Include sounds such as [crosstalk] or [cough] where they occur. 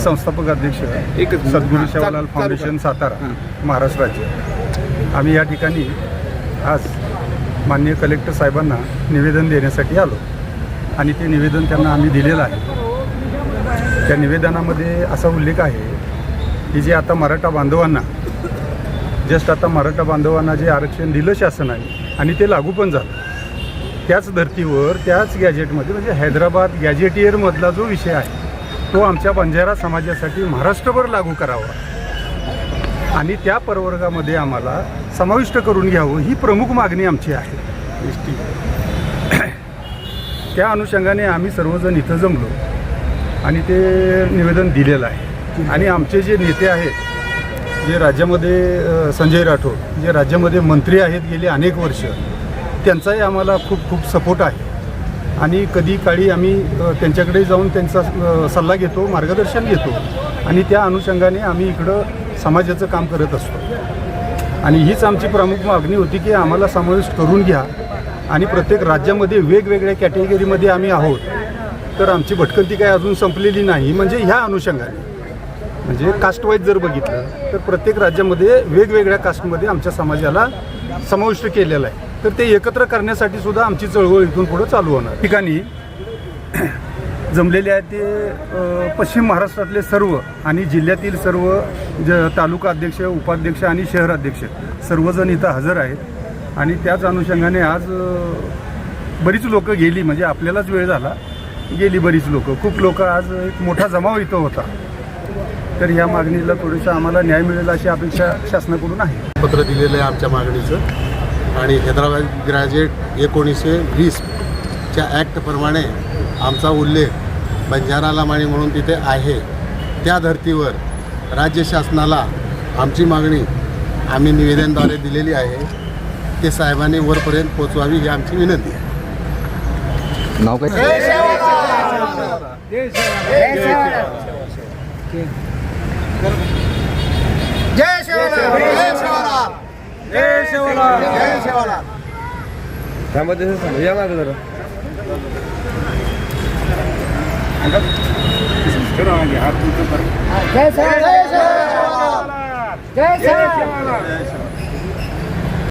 संस्थापक अध्यक्ष एकच. सद्गुरू शेवलाल फाउंडेशन. सातारा. महाराष्ट्र राज्य आम्ही या ठिकाणी आज माननीय कलेक्टर साहेबांना निवेदन देण्यासाठी आलो आणि ते निवेदन त्यांना आम्ही दिलेलं आहे त्या निवेदनामध्ये असा उल्लेख आहे की जे आता मराठा बांधवांना जस्ट आता मराठा बांधवांना जे आरक्षण दिलं शासनाने आणि ते लागू पण झालं त्याच धर्तीवर त्याच गॅजेटमध्ये म्हणजे हैदराबाद गॅजेटियरमधला जो विषय आहे तो आमच्या बंजारा समाजासाठी महाराष्ट्रभर लागू करावा. आणि त्या प्रवर्गामध्ये आम्हाला समाविष्ट करून घ्यावं ही प्रमुख मागणी आमची आहे. एस [clears throat] टी त्या अनुषंगाने आम्ही सर्वजण इथं जमलो. आणि ते निवेदन दिलेलं आहे. आणि आमचे जे नेते आहेत जे राज्यामध्ये संजय राठोड जे राज्यामध्ये मंत्री आहेत गेली अनेक वर्ष त्यांचाही आम्हाला खूप खूप सपोर्ट आहे. आणि कधी काळी आम्ही त्यांच्याकडे जाऊन त्यांचा सल्ला घेतो मार्गदर्शन घेतो. आणि त्या अनुषंगाने आम्ही इकडं समाजाचं काम करत असतो. आणि हीच आमची प्रमुख मागणी होती की आम्हाला समाविष्ट करून घ्या. आणि प्रत्येक राज्यामध्ये वेगवेगळ्या कॅटेगरीमध्ये आम्ही आहोत. तर आमची भटकंती काही अजून संपलेली नाही म्हणजे ह्या अनुषंगाने. म्हणजे कास्टवाईज जर बघितलं तर प्रत्येक राज्यामध्ये वेगवेगळ्या कास्टमध्ये आमच्या समाजाला समाविष्ट केलेलं आहे. तर ते एकत्र करण्यासाठी सुद्धा आमची चळवळ इथून पुढे चालू होणार. ठिकाणी जमलेले आहेत ते पश्चिम महाराष्ट्रातले सर्व आणि जिल्ह्यातील सर्व ज तालुका अध्यक्ष उपाध्यक्ष आणि शहर अध्यक्ष सर्वजण इथं हजर आहेत. आणि त्याच अनुषंगाने आज बरीच लोकं गेली म्हणजे आपल्यालाच वेळ झाला गेली बरीच लोकं. खूप लोक आज एक मोठा जमाव इथं होता. तर या मागणीला थोडंसं आम्हाला न्याय मिळेल अशी अपेक्षा शासनाकडून आहे. पत्र दिलेलं आहे आमच्या मागणीचं. आणि हैदराबाद ग्रॅज्युएट एकोणीसशे वीसच्या ॲक्टप्रमाणे आमचा उल्लेख बंजारा लामाणी म्हणून तिथे आहे. त्या धर्तीवर राज्य शासनाला आमची मागणी आम्ही निवेदनद्वारे दिलेली आहे. ते साहेबांनी वरपर्यंत पोचवावी ही आमची विनंती आहे. नाव काय? त्यामध्ये या मागे जरा. जय जय जय श्री